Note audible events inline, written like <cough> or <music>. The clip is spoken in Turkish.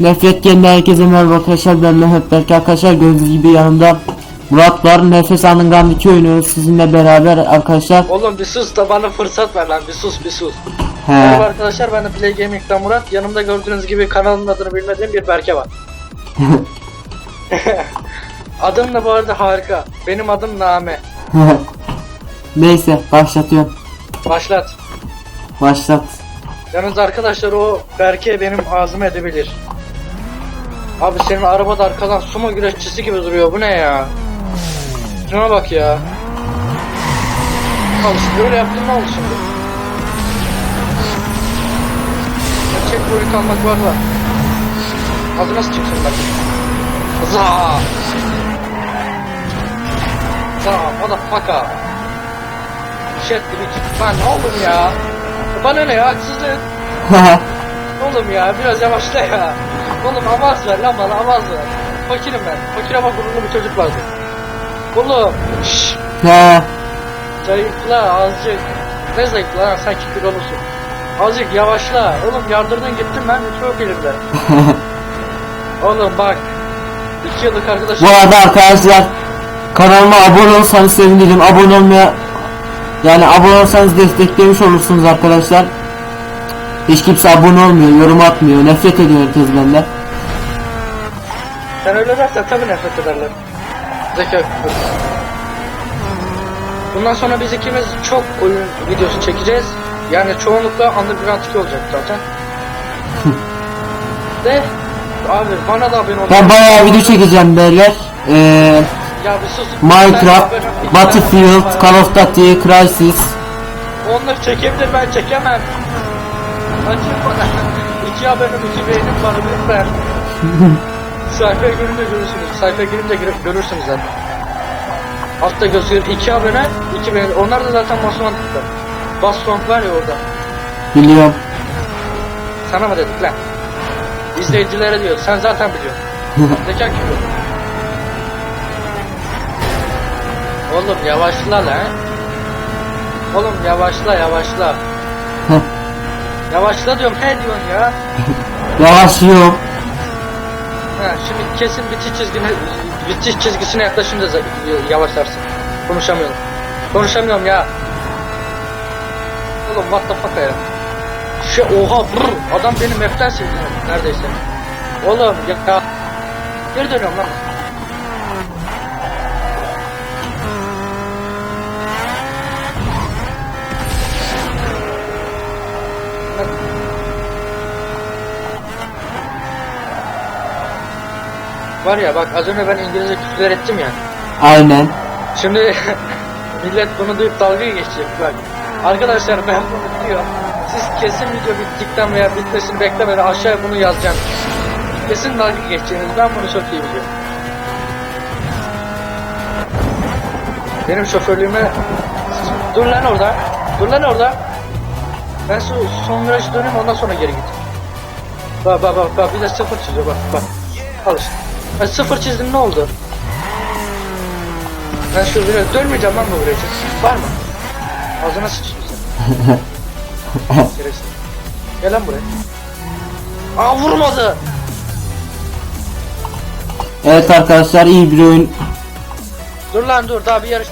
Nefret Gen'de herkese merhaba arkadaşlar ben Mehmet Berk arkadaşlar gördüğünüz gibi yanımda Murat var Nefes Anıngan 2 oynuyoruz sizinle beraber arkadaşlar Oğlum bir sus da bana fırsat ver lan bir sus bir sus. Merhaba He arkadaşlar ben de Play Gaming'den Murat. Yanımda gördüğünüz gibi kanalın adını bilmediğim bir Berke var. <laughs> Adım da bu arada harika. Benim adım Name. <laughs> Neyse başlatıyorum Başlat. Başlat Yalnız arkadaşlar o Berke benim ağzıma edebilir. Abi senin arabada arkadan sumo güreşçisi gibi duruyor. Bu ne ya? Şuna bak ya. Al işte böyle yaptın ne oldu şimdi? Gerçek boyut almak var var. Adı nasıl çıksın bak. Za. Za motherfucker. Shit bitch. Lan oğlum ya. Bana ne ya haksızlık. <laughs> Oğlum ya biraz yavaşla ya. Oğlum avaz ver lan bana avaz ver. Fakirim ben. Fakir ama gururlu bir çocuk vardı. Oğlum. Şşş. He Zayıfla azıcık. Ne zayıfla lan sanki kilolusun. Azıcık yavaşla. Oğlum yardırdın gittin ben çok elimde. <laughs> Oğlum bak. İki yıllık arkadaşım. Bu arada arkadaşlar kanalıma abone olsanız sevinirim abone olmaya yani abone olsanız desteklemiş olursunuz arkadaşlar hiç kimse abone olmuyor yorum atmıyor nefret ediyor herkes benden Sen öyle dersen tabii nefret ederler. Zeka küfür. Bundan sonra biz ikimiz çok oyun videosu çekeceğiz. Yani çoğunlukla Underground 2 olacak zaten. <laughs> De abi bana da abone ol. ben bayağı video çekeceğim beyler ee, Ya bir sus. Minecraft, Ben Battlefield, Call of Duty, Crysis Onları çekebilir ben çekemem. Açayım bana. İki abonem iki beğenim var lütfen. <laughs> Sayfaya girince görürsünüz. Sayfaya girince gir- görürsünüz zaten. Altta gözüküyor iki abone, iki beğeni. Onlar da zaten Baston tıklar. Baston var ya orada. biliyorum Sana mı dedik lan? İzleyicilere diyor. Sen zaten biliyorsun. <laughs> Zeka küfür. Oğlum yavaşla lan. Oğlum yavaşla yavaşla. yavaşla diyorum he diyorsun ya. <laughs> yavaşlıyorum Şimdi kesin bitiş çizgine bitiş çizgisine yaklaşınca yavaşlarsın. Konuşamıyorum. Konuşamıyorum ya. Oğlum what the fuck ya. Şey oha brr, adam benim map'ten sildi neredeyse. Oğlum ya. Geri dönüyorum lan. Var ya bak az önce ben İngilizce küfürler ettim ya. aynen Şimdi <laughs> millet bunu duyup dalga geçecek bak. Arkadaşlar ben bunu diyor. Siz kesin video bittikten veya bitmesini beklemeden aşağıya bunu yazacağım. Kesin dalga geçeceğiniz. Ben bunu çok iyi biliyorum. Benim şoförlüğüme... Dur lan orada. Dur lan orada. Ben şu son virajı döneyim ondan sonra geri git. Bak bak bak bak bir de sıfır çiziyor bak bak. Al işte. Ben sıfır çizdim ne oldu? Ben şu viraj dönmeyeceğim lan bu virajı. Var mı? Ağzına sıçayım sen. <laughs> Gel lan buraya. Aa vurmadı. evet arkadaşlar iyi bir oyun Dur lan dur daha bir yarış